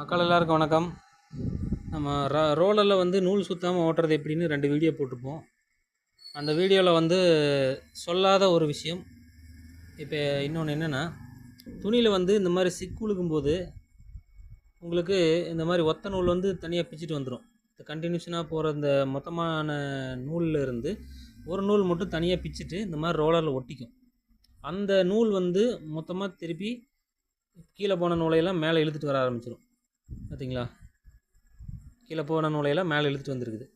மக்கள் எல்லாருக்கும் வணக்கம். நம்ம ர ரோலரில் வந்து நூல் சுத்தாமல் ஓட்டுறது எப்படின்னு ரெண்டு வீடியோ போட்டிருப்போம். அந்த வீடியோவில் வந்து சொல்லாத ஒரு விஷயம். இப்போ இன்னொன்று என்னென்னா துணியில் வந்து இந்த மாதிரி சிக்குழுக்கும் போது உங்களுக்கு இந்த மாதிரி ஒத்த நூல் வந்து தனியாக பிச்சுட்டு வந்துடும் இந்த கண்டினியூஷனாக போகிற இந்த மொத்தமான நூலில் இருந்து ஒரு நூல் மட்டும் தனியாக பிச்சுட்டு இந்த மாதிரி ரோலரில் ஒட்டிக்கும். அந்த நூல் வந்து மொத்தமாக திருப்பி கீழே போன நூலையெல்லாம் மேலே இழுத்துட்டு வர ஆரம்பிச்சிடும் பார்த்தீங்களா? கீழே போன நூலையெல்லாம் மேலே இழுத்துட்டு வந்திருக்குது.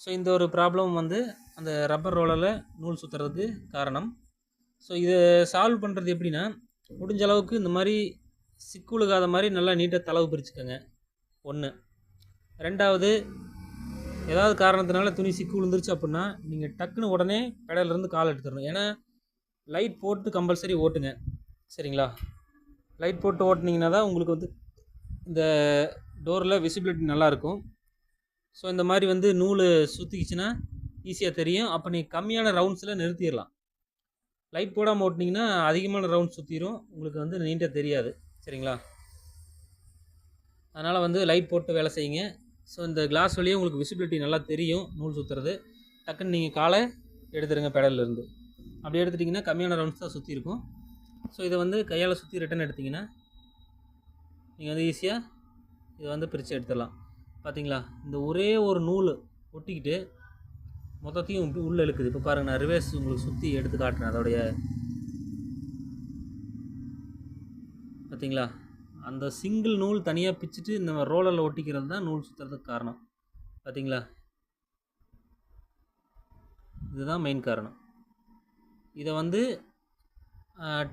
ஸோ இந்த ஒரு ப்ராப்ளம் வந்து அந்த ரப்பர் ரோலரில் நூல் சுற்றுறதுக்கு காரணம். ஸோ இதை சால்வ் பண்ணுறது எப்படின்னா முடிஞ்ச அளவுக்கு இந்த மாதிரி சிக்குழுகாத மாதிரி நல்லா நீட்டாக தளவு பிரிச்சுக்கோங்க. ஒன்று ரெண்டாவது ஏதாவது காரணத்தினால துணி சிக்கு விழுந்துருச்சு அப்படின்னா நீங்கள் டக்குன்னு உடனே பெடல்லேருந்து கால் எடுத்துடணும். ஏன்னா லைட் போட்டு கம்பல்சரி ஓட்டுங்க. சரிங்களா? லைட் போட்டு ஓட்டுனீங்கன்னா தான் உங்களுக்கு வந்து இந்த டோரில் விசிபிலிட்டி நல்லாயிருக்கும் ஸோ இந்த மாதிரி வந்து நூல் சுற்றிக்கிச்சுன்னா ஈஸியாக தெரியும். அப்போ நீங்கள் கம்மியான ரவுண்ட்ஸில் நிறுத்திடலாம். லைட் போடாமல் ஓட்டினீங்கன்னா அதிகமான ரவுண்ட் சுற்றிடும் உங்களுக்கு வந்து நீண்டாக தெரியாது. சரிங்களா? அதனால் வந்து லைட் போட்டு வேலை செய்யுங்க. ஸோ இந்த கிளாஸ் வழியே உங்களுக்கு விசிபிலிட்டி நல்லா தெரியும் நூல் சுற்றுறது டக்குன்னு நீங்கள் காலை எடுத்துருங்க பெடல்லேருந்து. அப்படி எடுத்துட்டிங்கன்னா கம்மியான ரவுண்ட்ஸ் தான் சுற்றி இருக்கும் ஸோ இதை வந்து கையால் சுற்றி ரிட்டன் எடுத்திங்கன்னா நீங்கள் வந்து ஈஸியாக இதை வந்து பிரித்து எடுத்துடலாம். பார்த்தீங்களா? இந்த ஒரே ஒரு நூல் ஒட்டிக்கிட்டு மொத்தத்தையும் இப்படி உள்ளே இழுக்குது. இப்போ பாருங்கள் நான் ரிவேஸ் உங்களுக்கு சுற்றி எடுத்து காட்டுறேன் அதோடைய பார்த்தீங்களா? அந்த சிங்கிள் நூல் தனியாக பிச்சுட்டு இந்த ரோலரில் ஒட்டிக்கிறது தான் நூல் சுற்றுறதுக்கு காரணம். பார்த்தீங்களா? இதுதான் மெயின் காரணம். இதை வந்து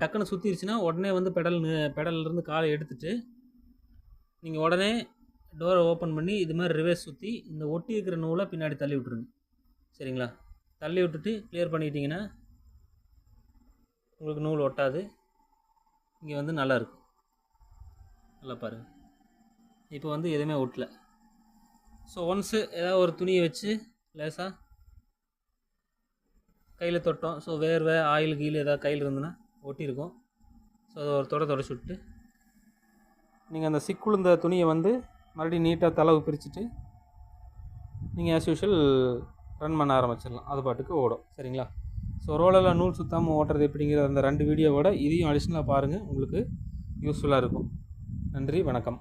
டக்குன்னு சுற்றிருச்சுன்னா உடனே வந்து பெடல் பெடல்லேருந்து காலை எடுத்துட்டு நீங்கள் உடனே டோரை ஓப்பன் பண்ணி இது மாதிரி ரிவர்ஸ் சுற்றி இந்த ஒட்டி இருக்கிற நூலை பின்னாடி தள்ளி விட்ருங்க சரிங்களா? தள்ளி விட்டுட்டு கிளியர் பண்ணிட்டீங்கன்னா உங்களுக்கு நூல் ஒட்டாது. இங்கே வந்து நல்லா இருக்கும். நல்லா பாருங்கள் இப்போ வந்து எதுவுமே ஒட்டல. ஸோ ஒன்ஸு ஏதாவது ஒரு துணியை வச்சு லேசாக கையில் தொட்டோம். ஸோ வேர்வை ஆயில் கீழ் ஏதாவது கையில் இருந்ததுன்னா ஒட்டியிருக்கும். ஸோ அதை ஒரு தொட தொடச்சி விட்டு நீங்கள் அந்த சிக்குழுந்த துணியை வந்து மறுபடியும் நீட்டாக தளவு பிரிச்சுட்டு நீங்கள் ஆஸ் யூஷுவல் ரன் பண்ண ஆரம்பிச்சிடலாம். அது பாட்டுக்கு ஓடும். சரிங்களா? ஸோ ரோலரில் நூல் சுத்தாமல் ஓட்டுறது எப்படிங்கிற அந்த ரெண்டு வீடியோவோட இதையும் அடிஷ்னலாக பாருங்கள் உங்களுக்கு யூஸ்ஃபுல்லாக இருக்கும். நன்றி வணக்கம்.